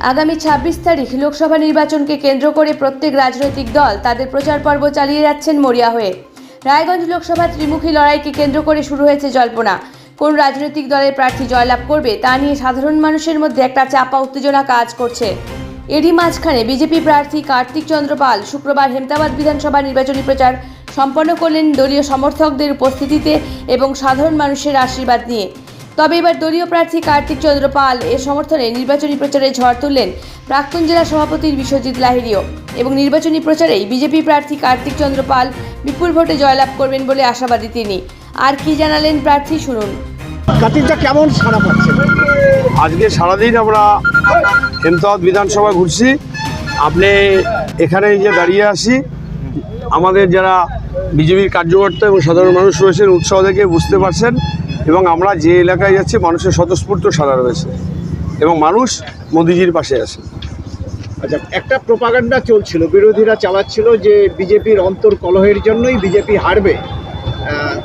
আগামী ছাব্বিশ তারিখ লোকসভা নির্বাচনকে কেন্দ্র করে প্রত্যেক রাজনৈতিক দল তাদের প্রচার পর্ব চালিয়ে যাচ্ছেন মরিয়া হয়ে। রায়গঞ্জ লোকসভা ত্রিমুখী লড়াইকে কেন্দ্র করে শুরু হয়েছে জল্পনা। কোন রাজনৈতিক দলের প্রার্থী জয়লাভ করবে তা নিয়ে সাধারণ মানুষের মধ্যে একটা চাপা উত্তেজনা কাজ করছে। এরই মাঝখানে বিজেপি প্রার্থী কার্তিক চন্দ্র পাল শুক্রবার হেমতাবাদ বিধানসভা নির্বাচনী প্রচার সম্পন্ন করলেন দলীয় সমর্থকদের উপস্থিতিতে এবং সাধারণ মানুষের আশীর্বাদ নিয়ে। তবে এবার দলীয় প্রার্থী কার্তিক চন্দ্র পাল এর সমর্থনে নির্বাচনী প্রচারে ঝড় তুললেন প্রাক্তন জেলা সভাপতির বিশ্বজিৎ লাহিড়িও এবং নির্বাচনী প্রচারেই বিজেপি প্রার্থী কার্তিক চন্দ্র পাল বিপুল ভোটে জয়লাভ করবেন বলে আশাবাদী তিনি। আর কি জানালেন প্রার্থী শুনুন। কাতিকটা কেমন সারা পাচ্ছে? আজকে সারাদিন আমরা হেমতাবাদ বিধানসভা ঘুরছি। আপনি এখানে যে দাঁড়িয়ে আসি আমাদের যারা বিজেপির কার্যকর্তা এবং সাধারণ মানুষ রয়েছেন উৎসাহ দেখে বুঝতে পারছেন এবং আমরা যে এলাকায় যাচ্ছি মানুষের স্বতঃস্ফূর্ত সারা রয়েছে এবং মানুষ মোদিজির পাশে আছে। আচ্ছা একটা প্রপাগান্ডা চলছিল বিরোধীরা চালাচ্ছিল যে বিজেপির অন্তর কলহের জন্যই বিজেপি হারবে।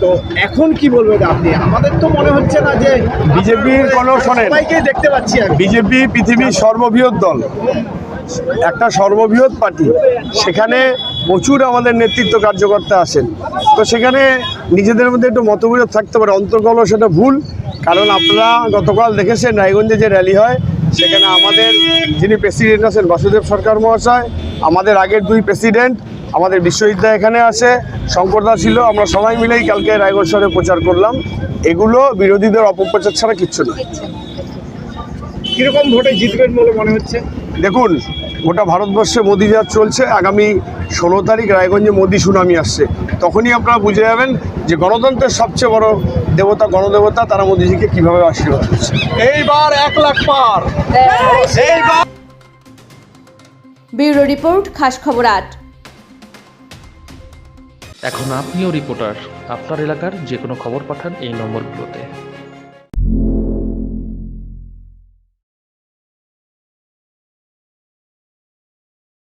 তো এখন কি বলবেন আপনি? আমাদের তো মনে হচ্ছে না যে বিজেপির কোনো শোনেন। দেখতে পাচ্ছি বিজেপি পৃথিবীর সর্ববৃহৎ দল একটা সর্ববৃহৎ পার্টি। সেখানে প্রচুর আমাদের নেতৃত্ব কার্যকর্তা আসেন তো সেখানে নিজেদের মধ্যে একটু মতবিরোধ থাকতে পারে অন্তর্কল সেটা ভুল। কারণ আপনারা গতকাল দেখেছেন রায়গঞ্জে যে র্যালি হয় সেখানে আমাদের যিনি প্রেসিডেন্ট আছেন বাসুদেব সরকার মহাশয় আমাদের আগের দুই প্রেসিডেন্ট আমাদের বিশ্ববিদ্যালয় এখানে আছে শঙ্করদা ছিল আমরা সবাই মিলেই কালকে রায়গঞ্জ শহরে প্রচার করলাম। এগুলো বিরোধীদের অপপ্রচার ছাড়া কিচ্ছু নয়। কীরকম ভোটে জিতবেন বলে মনে হচ্ছে? দেখুন গোটা ভারতবর্ষে মোদি যা চলছে আগামী ষোলো তারিখ রায়গঞ্জে মোদি সুনামি আসছে। তখনই আপনারা বুঝে যাবেন যে গণতন্ত্রের সবচেয়ে বড় দেবতা গণদেবতা তারা মোদিজিকে কীভাবে আশীর্বাদ করছে। এইবার এক লাখ পার। ব্যুরো রিপোর্ট খাস খবর আট। এখন আপনিও রিপোর্টার। আপনার এলাকার যে কোনো খবর পাঠান এই নম্বরগুলোতে।